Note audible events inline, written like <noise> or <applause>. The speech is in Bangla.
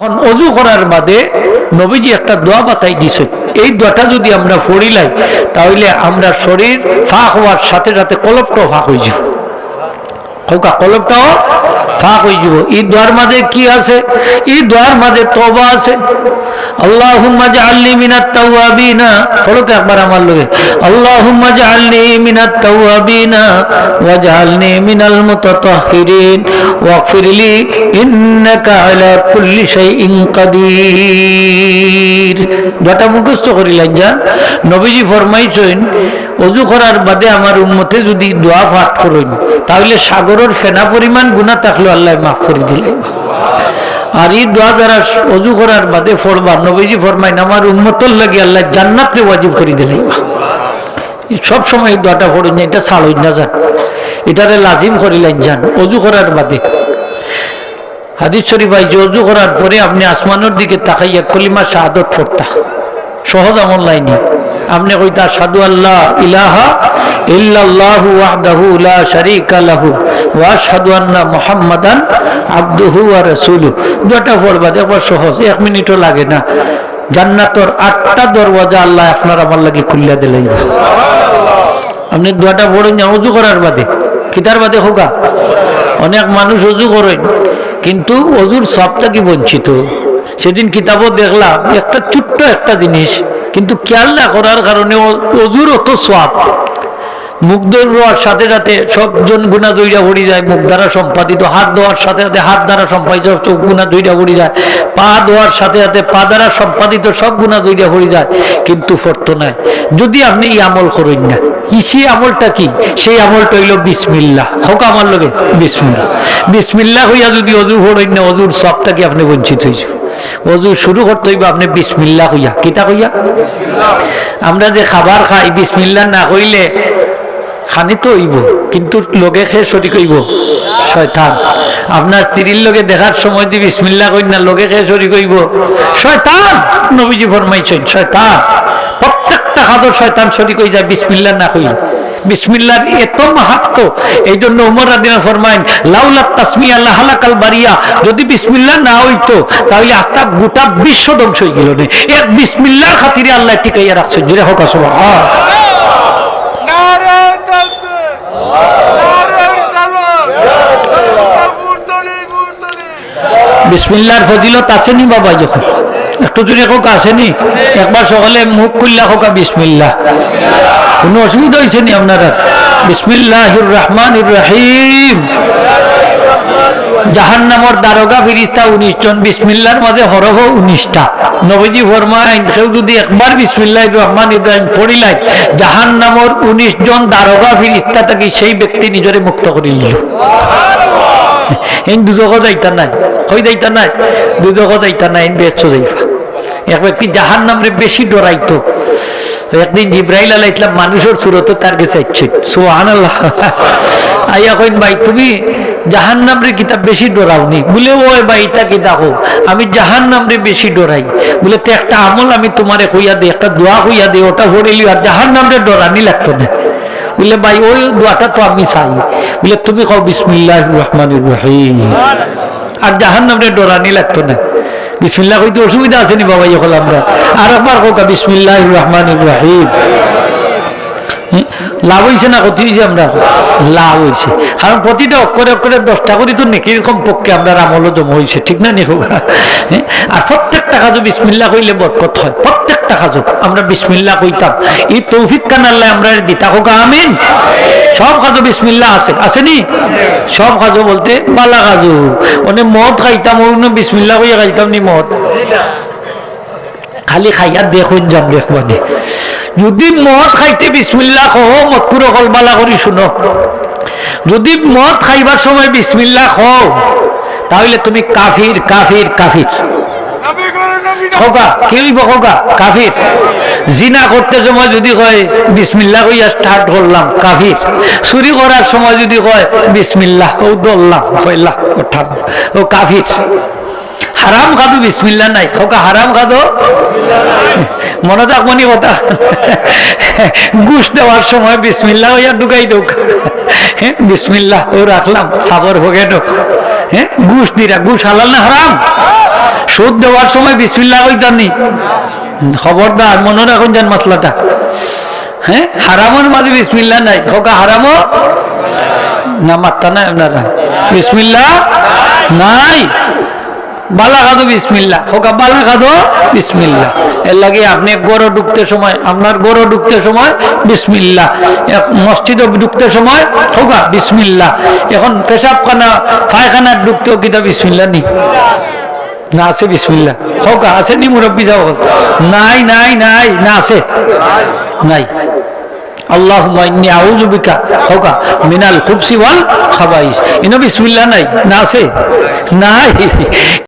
এখন অজু করার বাদে নবীজি একটা দোয়া বাতাই দিছে এই দোয়াটা যদি আমরা পড়িলাই তাহলে আমরা শরীর ফাঁক হওয়ার সাথে সাথে কলপটাও ফাঁক হয়ে যাব। হোকা কলপটাও ফাঁক হয়ে যাব। এই দোয়ার মাঝে কি আছে? এই দোয়ার মাঝে তবা আছে। আল্লাহুম্মা জাআলনি মিনাত তাওয়াবিনা। পড়ো একবার আমার লগে। আল্লাহুম্মা জাআলনি মিনাত তাওয়াবিনা ওয়াজআলনি মিনাল মুতাতাহহিরিন ওয়াগফিরলি ইন্নাকা আলা কুল্লি শাইইন কাদির। দোয়াটা মুখস্থ করিলেন যান নবীজি ফরমাইছেন, অজু করার বাদে আমার উম্মতে যদি দোয়া পাঠ করেন, তাহলে সাগরের ফেনা পরিমাণ গুণা থাকলেও আল্লাহ মাফ করে দিলেন আর এই দোয়া যারা অজু করার বাদে ফরবা, নবীজি ফরমাইন, আমার উম্মতর লাগে আল্লাহ জান্নাতকে ওয়াজিব করে দিলেন সব সময় দোয়াটা পড়েন এটা ছাড়ই না যান এটারে লাজিম করিলেন যান অজু করার বাদে হাদিস শরীফ ভাই অজু করার পরে আপনি আসমানের দিকে তাকাইয়া কলিমা শাহাদত পড়তা। সহজ আমল লাইনি। আপনি কইতা সাধু আল্লাহ ইলাহা ইল্লাল্লাহু ওয়াহদাহু লা শারীকা লাহু ওয়া আশহাদু আন্না মুহাম্মাদান আবদুহু ওয়া রাসূলুহু। দুটা পড়বা দেখো সহজ, এক মিনিটও লাগে না। জান্নাতর আটটা দরওয়াজা আল্লাহ আপনার আমার লাগি খুলিয়া দিলেন। আপনি দোয়াটা পড়েন অজু করার বাদে। কিতার বাদে হোকা অনেক মানুষ অজু করেন। কিন্তু অজুর সব থেকে বঞ্চিত? সেদিন কিতাবও দেখলাম, একটা ছোট্ট একটা জিনিস, কিন্তু খেয়াল না করার কারণে অজুর অত সব মুখ ধোয়ার সাথে সাথে সবজন গুণা দইরা ভরি যায়, মুখ দ্বারা সম্পাদিত, হাত ধোয়ার সাথে সাথে হাত দ্বারা সম্পাদিত, সব গুণা দইরা ভরি যায়। পা ধোয়ার সাথে সাথে পা দ্বারা সম্পাদিত, সব গুণা দইরা ভরি যায়, কিন্তু ফর্ত নাই। যদি আপনি এই আমল করেন না সেই আমলটা কি? সেই আমলটা হইল বিসমিল্লাহ। হোক আমার লগে, বিসমিল্লাহ। বিসমিল্লাহ হইয়া যদি অজু করেন না, অজুর সবটাকে আপনি বঞ্চিত হয়েছে অজু শুরু করতে হইব আপনি বিসমিল্লাহ হইয়া। কিতা হইয়া আমরা যে খাবার খাই, বিসমিল্লাহ না হইলে খানি তো হইব, কিন্তু লগে খেয়ে শরীর হইব। শয়তান, আপনার স্ত্রীর লগে দেখার সময় দিয়ে বিসমিল্লা কই না লগে খেয়ে শরীর হইব। শয়তান, নবীজি ফরমাইছেন, শয়তান, প্রত্যেকটা খাদর শয়তান শরীর হয়ে যায় বিসমিল্লা না হইল বিসমিল্লার এত মাহাত্ম এই জন্য উমর রাদিনা ফরমাইন, লাউলা আল্লাহ হালাকাল বারিয়া, যদি বিসমিল্লা না হইতো, তাহলে আস্তা গোটা বিশ্ব ধ্বংস হয়ে গেল না এক বিসমিল্লার খাতিরে আল্লাহ টিকাইয়া রাখছে জুড়ে হোক বিসমিল্লার ফজিলত আসেনি বাবা যখন। একটু জোরে হোক আসেনি, একবার সকালে মুখ কুল্লা হোকা বিসমিল্লা কোনো অসুবিধা হয়েছে নি আপনারা? বিসমিল্লাহির রহমান রহিম। জাহান্নামর দারোগা ফিরিস্তা উনিশ জন, বিসমিল্লার মাঝে হরহ উনিশটা। নবীজি ফরমাইন কেউ যদি একবার বিসমিল্লাহ রহমান ইব্রাহিম পড়িলাই জাহান্নামর উনিশ জন দারোগা ফিরিস্তা থাকি সেই ব্যক্তি নিজরে মুক্ত করে <laughs> নিল এই দুজক যাইতা নাই, কই যাইতা নাই? দুজক যাইতা নাই যাইবা এক ব্যক্তি জাহান নামরে বেশি ডরাইতো। একদিন জিব্রাইল মানুষের সুরত তার কাছে সুহান <laughs> আইয়া কইন, ভাই, তুমি জাহান নামরে কিতাব বেশি ডরাওনি। বলে, ওই ভাই, এটা কিতা হো আমি জাহান নামরে বেশি ডরাই। বলে, তো একটা আমল আমি তোমারে কইয়া দিই একটা দোয়া কইয়া দিই ওটা হরিলি আর জাহান নামরে ডরানি লাগতো না। বলে ভাই, ওই দোয়াটা তো আমি চাই। বলে তুমি কও বিসমিল্লাহ রহমান রহিম। আর জাহান নামে ডরানি লাগতো না। বিসমিল্লাহ কইতে অসুবিধা আছে নি বাবা যখন আমরা। আর একবার কোকা বিসমিল্লাহ রহমান রহিম। হুম? লাভ হয়েছে না কত হয়েছে আমরা? লাভ হয়েছে কারণ প্রতিটা অক্ষরে অক্ষরে দশটা করে তো নেকির কমপক্ষে আমরা আমলও জমা হয়েছে ঠিক না নেব আর প্রত্যেকটা কাজও বিসমিল্লা কইলে বরকত হয় প্রত্যেকটা কাজও আমরা বিসমিল্লা কইতাম। এই তৌফিক কানাল্লাহ আমরা দিতা হোক, আমিন। সব কাজও বিসমিল্লা আছে আসেনি সব কাজও বলতে বালা কাজও। মানে মদ খাইতাম অন্য বিসমিল্লা কইয়া খাইতাম নি মদ। খালি খাইয়া দেখুন যাম দেখবানি যদি মদ খাইতে বিসমিল্লা কহ মদ পুরো কলবালা করি শুনো। যদি মদ খাইবার সময় বিসমিল্লা কও তাহলে তুমি কাফির কাফির কাফির। খোকা কি হইব খোকা কাফির। জিনা করতে সময় যদি কয় বিসমিল্লা কইয়া স্টার্ট করলাম, কাফির। চুরি করার সময় যদি কয়, বিসমিল্লাহ ও দৌড়লাম কইলা ও কাফির। হারাম খাদু বিসমিল্লা নাই। খোকা, হারাম খাদো? মনে থাকবনি কথা। ঘুষ দেওয়ার সময় বিসমিল্লা হইয়া ঢুকাই ঢুক বিসমিল্লা ও রাখলাম, সাবর ভোগে ঢুক হ্যাঁ ঘুষ দিরা, ঘুষ হালাল না হারাম? সুদ দেওয়ার সময় বিসমিল্লাহ কইতানি খবরদার, মনে রাখুন যান মশলাটা হ্যাঁ হারামের মাঝে বিসমিল্লা নাই। হোকা হারামও? না, মাত্তা নাই আপনারা। বিসমিল্লাহ নাই। বালা খাদো বিসমিল্লা হোকা বালা খাদো বিসমিল্লা এর লাগে আপনি গড় ঢুকতে সময়, আপনার গড় ঢুকতে সময় বিসমিল্লা মসজিদে ঢুকতে সময় হোকা বিসমিল্লা এখন পেশাবখানা পায়খানা ঢুকতেও কিতা বিসমিল্লা নি? না আছে বিসমিল্লা হোকা আছে নি মুরব্বী যাও নাই নাই নাই, না আছে। নাই। আল্লাহুম্মা ইন্নী আউযু বিকা। হোকা মিনাল খুবসি ওয়াল খাবাইস ইনো বিসমিল্লাহ নাই? না আছে? নাই।